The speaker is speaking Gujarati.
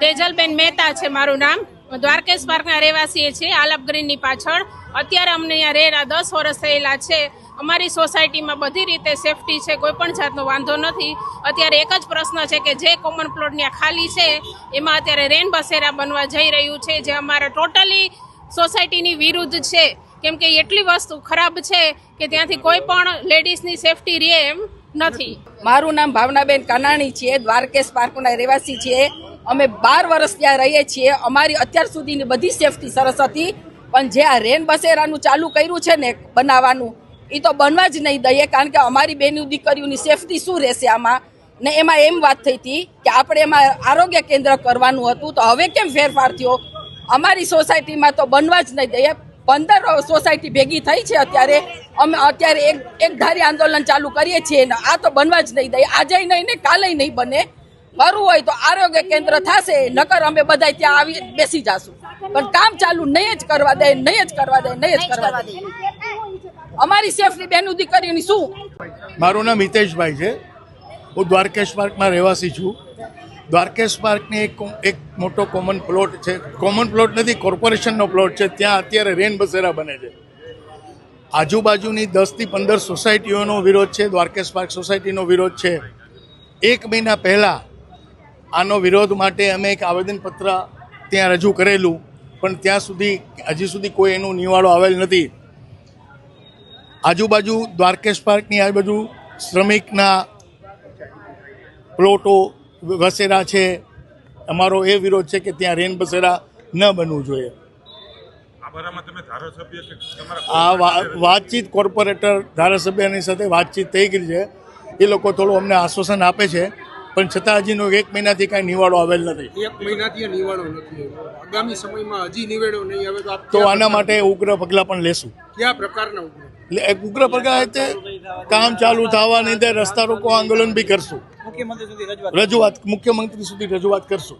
તેજલબેન મહેતા છે મારું નામ. દ્વારકેશ પાર્કના રહેવાસીએ છીએ, આલાપ ગ્રીનની પાછળ. અત્યારે અમને અહીંયા રહેલા દસ વર્ષ થયેલા છે. અમારી સોસાયટીમાં બધી રીતે સેફટી છે, કોઈ પણ જાતનો વાંધો નથી. અત્યારે એક જ પ્રશ્ન છે કે જે કોમન પ્લોટ ત્યાં ખાલી છે, એમાં અત્યારે રેન બસેરા બનવા જઈ રહ્યું છે, જે અમારા ટોટલી સોસાયટીની વિરુદ્ધ છે. કેમ કે એટલી વસ્તુ ખરાબ છે કે ત્યાંથી કોઈ પણ લેડીઝની સેફટી રહે એમ નથી. મારું નામ ભાવનાબેન કાનાણી છે દ્વારકેશ પાર્કના રહેવાસી છીએ. અમે બાર વર્ષ ત્યાં રહીએ છીએ. અમારી અત્યાર સુધીની બધી સેફટી સરસ હતી. પણ જે આ રેન બસેરાનું ચાલુ કર્યું છે ને બનાવવાનું એ તો બનવા જ નહીં દઈએ, કારણ કે અમારી બેની દીકરીઓની સેફટી શું રહેશે આમાં? ને એમાં એમ વાત થઈ હતી કે આપણે એમાં આરોગ્ય કેન્દ્ર કરવાનું હતું. તો હવે કેમ ફેરફાર થયો? અમારી સોસાયટીમાં તો બનવા જ નહીં દઈએ. પંદર સોસાયટી ભેગી થઈ છે અત્યારે. અમે અત્યારે એક એક ધારી આંદોલન ચાલુ કરીએ છીએ ને આ તો બનવા જ નહીં દઈએ. આજે નહીં ને કાલે નહીં બને. કરવું હોય તો આરોગ્ય કેન્દ્ર થશે નકર અમે બધા ત્યાં આવી બેસી જશું. પણ કામ ચાલુ નહીં જ કરવા દે નહીં જ કરવા દે નહીં જ કરવા દે. અમારી સેફટી બેનું દીકરીની શું? મારું નામ હિતેશભાઈ છે. હું દ્વારકેશ પાર્કમાં રહેવાસી છું. દ્વારકેશ પાર્કની એક એક મોટો કોમન પ્લોટ છે. કોમન પ્લોટ નથી કોર્પોરેશનનો પ્લોટ છે. ત્યાં અત્યારે રેન બસેરા બને છે. આજુબાજુની દસથી પંદર સોસાયટીઓનો વિરોધ છે. દ્વારકેશ પાર્ક સોસાયટીનો વિરોધ છે. એક મહિના પહેલાં આનો વિરોધ માટે અમે એક આવેદનપત્ર ત્યાં રજૂ કરેલું પણ ત્યાં સુધી હજી સુધી કોઈ એનો નિવાડો આવેલ નથી. આજુબાજુ દ્વારકેશ પાર્કની આજુબાજુ શ્રમિકના પ્લોટો વસેરા છે. અમારો એ વિરોધ છે કે ત્યાં રેન બસેરા ન બનવું જોઈએ. આ વાતચીત કોર્પોરેટર ધારાસભ્યની સાથે વાતચીત થઈ ગઈ છે. એ લોકો થોડું અમને આશ્વાસન આપે છે. પણ છતાં હજીનો એક મહિનાથી કાંઈ નિવાડો આવેલ નથી. એક મહિનાથી નિવાડો નથી. આગામી સમયમાં હજી નિવેડો નહીં આવે તો તો આના માટે ઉગ્ર પગલાં પણ લેશું. કયા પ્રકારના ઉગ્ર? એટલે એક ઉગ્ર પગલાં એટલે કામ ચાલુ થવા અંદર રસ્તા રોકો આંદોલન બી કરશું. રજૂઆત મુખ્યમંત્રી સુધી રજૂઆત કરશું.